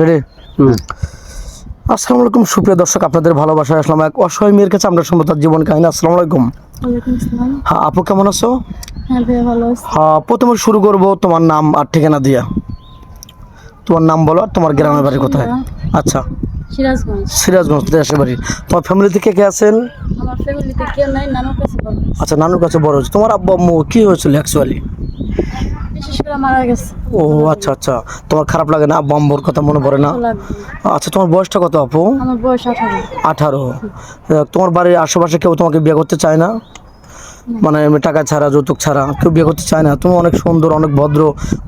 Ready আসসালামু আলাইকুম সুপ্রিয় দর্শক আপনাদের ভালোবাসায় আসলাম এক অসহায় মেয়ের কাছে। আমরা তার জীবন কাহিনী। আসসালামু আলাইকুম। হ্যাঁ আপু কেমন আছো? হ্যাঁ ভাইয়া ভালো আছি। হ্যাঁ প্রথমে শুরু করব তোমার নাম আর ঠিকানা দিয়া। তোমার নাম বলো আর তোমার গ্রামের বাড়ি কোথায়? আচ্ছা। সিরাজগঞ্জ। সিরাজগঞ্জ দেশের বাড়ি। তোমার ফ্যামিলিতে কে কে আছেন? আমার ফ্যামিলিতে কেউ নাই নানুর কাছে বড় আচ্ছা নানুর কাছে বড় হচ্ছে তোমার আব্বু আম্মু কি হয়েছিল অ্যাকচুয়ালি বিশেষ করে মারা গেছে। ও আচ্ছা আচ্ছা। তোমার খারাপ লাগে না? আম্মুর কথা মনে পড়ে না? আচ্ছা তোমার বয়সটা কত আপু? আমার বয়স আঠারো। আঠারো। তোমার বাড়ির আশেপাশে কেউ তোমাকে বিয়ে করতে চায় না? মানে টাকা ছাড়া যৌতুক ছাড়া কেউ বিয়ে করতে চায় না? তুমি অনেক সুন্দর অনেক ভদ্র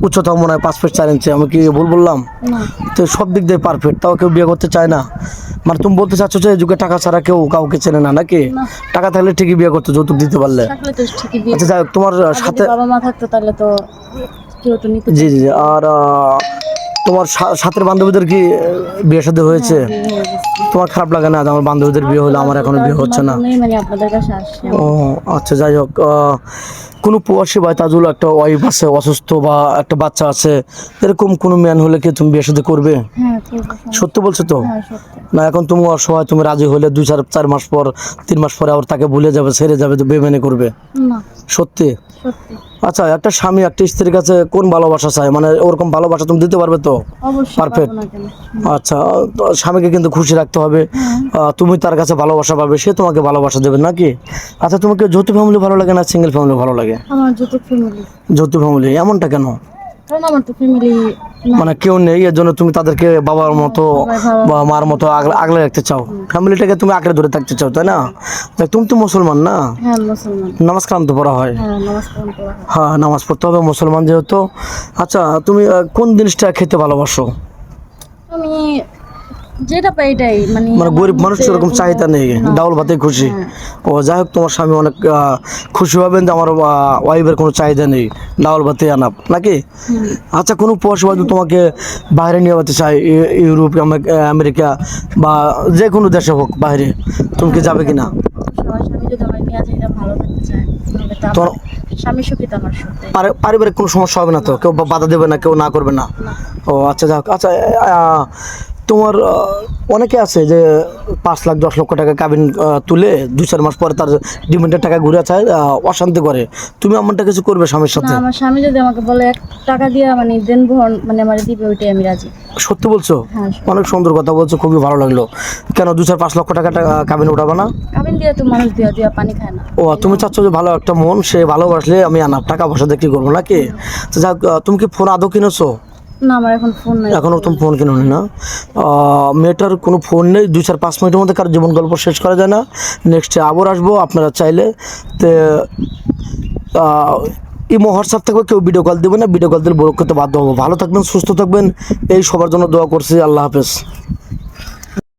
উচ্চতা মনে হয় পাঁচ ফিট চার ইঞ্চি। আমি কি ভুল বললাম? তো সব দিক দিয়ে পারফেক্ট তাও কেউ বিয়ে করতে চায় না? মানে তুমি বলতে চাচ্ছ যে যুগে টাকা ছাড়া কেউ কাউকে চেনে না নাকি? টাকা থাকলে ঠিকই বিয়ে করতো যৌতুক দিতে পারলে। আচ্ছা যাই হোক, তোমার সাথে বাবা মা থাকতো তাহলে তো জি জি জি। আর তোমার সাথের বান্ধবীদের কি বিয়ে সাথে হয়েছে হয়ে। তোমার খারাপ লাগে না আমার বান্ধবীদের বিয়ে হলো আমার এখনও বিয়ে হচ্ছে না মানে ও আচ্ছা যাই হোক আহ, কোনো প্রবাসী ভাই তাজুল একটা ওয়াইফ আছে অসুস্থ বা একটা বাচ্চা আছে এরকম কোনো ম্যান হলে কি তুমি বিয়ে সাথে করবে? হ্যাঁ সত্যি বলছো তো? হ্যাঁ না এখন তুমি অসহায় তুমি রাজি হলে দুই চার চার মাস পর তিন মাস পরে আবার তাকে ভুলে যাবে সেরে যাবে তো বেমেনে করবে? সত্যি? আচ্ছা একটা স্বামী একটা স্ত্রীর কাছে কোন ভালোবাসা চায়? মানে ওরকম ভালোবাসা তুমি দিতে পারবে তো? কেন? আচ্ছা স্বামীকে কিন্তু খুশি রাখতে হবে। তুমি তার কাছে ভালোবাসা পাবে সে তোমাকে ভালোবাসা দেবে নাকি? আচ্ছা তোমাকে যৌথ ফ্যামিলি ভালো লাগে না সিঙ্গেল ফ্যামিলি ভালো লাগে? আমার যত ফ্যামিলি এমনটা কেন? কারণ আমার তো ফ্যামিলি মানে কেউ নেই এর জন্য তুমি তাদেরকে বাবার মতো বা মার মতো আগলে রাখতে চাও। ফ্যামিলিটাকে তুমি আঁকড়ে ধরে থাকতে চাও তাই না? তুমি তো মুসলমান না? হ্যাঁ নামাজ কালাম তো পড়া হয়। হ্যাঁ করা হয়। হ্যাঁ নামাজ পড়তে হবে মুসলমান যেহেতু। আচ্ছা তুমি কোন জিনিসটা খেতে ভালোবাসো? আমি যেটা পাই এটাই মানে মানে গরিব মানুষ এরকম চাহিদা নেই ডাউল ভাতে খুশি। ও যাই হোক তোমার স্বামী অনেক খুশি হবেন যে আমার ওয়াইফের কোনো চাহিদা নেই ডাউল ভাতে আনাপ নাকি? আচ্ছা কোনো পয়সা তোমাকে বাইরে নিয়ে যেতে চাই ইউরোপ আমেরিকা- বা যে কোনো দেশে হোক বাইরে তুমি কি যাবে কিনা? সবার স্বামী যদি আমার নিয়ে যায় ভালো থাকতে চায়। তাহলে তো তোর- আমার স্বামী সুখী তো আমার সুখী পারি- পারিবারিক কোনো সমস্যা হবে না তো? কেউ বাধা দেবে না কেউ না করবে না? ও আচ্ছা যাক আচ্ছা আহ, তোমার অনেকে আছে যে পাঁচ লাখ দশ লক্ষ টাকা কাবিন তুলে দুই চার মাস পরে তার ডিমান্ডের টাকা ঘুরে চায় অশান্তি করে। তুমি এমনটা কিছু করবে স্বামীর সাথে? আমার স্বামী যদি আমাকে বলে এক টাকা দিয়ে মানে দেন বহন মানে আমার দিবে ওইটাই আমি রাজি। সত্যি বলছো? হ্যাঁ অনেক সুন্দর কথা বলছো খুবই ভালো লাগল। কেন দু চার পাঁচ লক্ষ টাকা কাবিন উঠাবে না? কাবিন দিয়ে তো মানুষ দিয়া দিয়া পানি খায় না। ও তুমি চাচ্ছ যে ভালো একটা মন সে ভালোবাসলে আমি আনাপ টাকা পয়সা দিয়ে কি করব নাকি? তো যাক তুমি কি ফোন আদৌ কিনেছো? না ফোন এখনও তুমি ফোন কিনো না? মেয়েটার কোনো ফোন নেই, দুই চার পাঁচ মিনিটের মধ্যে কারোর জীবন গল্প শেষ করা যায় না। নেক্সটে আবার আসব, আপনারা চাইলে, তে ইমো, হোয়াটসঅ্যাপ থাকবে কেউ ভিডিও কল দেবে না ভিডিও কল দিলে ব্লক করতে বাধ্য হব। ভালো থাকবেন, সুস্থ থাকবেন, এই সবার জন্য দোয়া করছি, আল্লাহ হাফেজ।